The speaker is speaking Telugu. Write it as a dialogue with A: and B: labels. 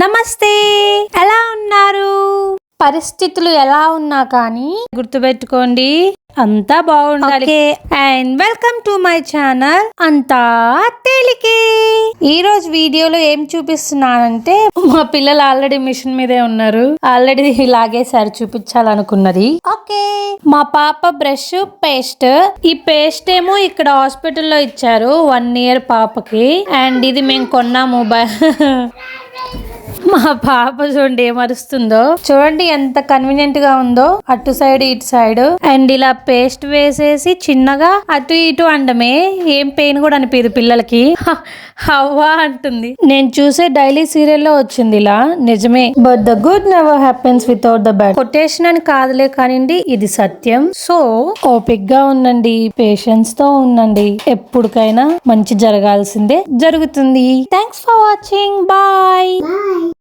A: నమస్తే. ఎలా ఉన్నారు? పరిస్థితులు ఎలా ఉన్నా కానీ గుర్తుపెట్టుకోండి అంతా బాగుండాలి. And welcome to my channel అంతా తేలికే. ఈ రోజు వీడియోలో ఏం చూపిస్తున్నానంటే మా పిల్లలు ఆల్రెడీ మిషన్ మీదే ఉన్నారు. ఆల్రెడీ లాగేసారి చూపించాలనుకున్నది. ఓకే. మా పాప బ్రష్ పేస్ట్. ఈ పేస్ట్ ఏమో ఇక్కడ హాస్పిటల్లో ఇచ్చారు వన్ ఇయర్ పాపకి. అండ్ ఇది మేము కొన్నాము బ- మా పాప చూడండి ఏమరుస్తుందో చూడండి ఎంత కన్వీనియంట్గా ఉందో. అటు సైడ్ ఇటు సైడ్ అండ్ ఇలా పేస్ట్ వేసేసి చిన్నగా అటు ఇటు అండమే. ఏం పెయిన్ కూడా అనిపించదు పిల్లలకి. హవ్వా అంటుంది. నేను చూసే డైలీ సీరియల్లో వచ్చింది ఇలా. నిజమే. But the good never happens without the bad quotation అని కాదులే కానివ్వండి ఇది సత్యం. సో ఓపిక్గా ఉండండి పేషెన్స్తో ఉండండి. ఎప్పటికైనా మంచి జరగాల్సిందే జరుగుతుంది. Thanks for watching bye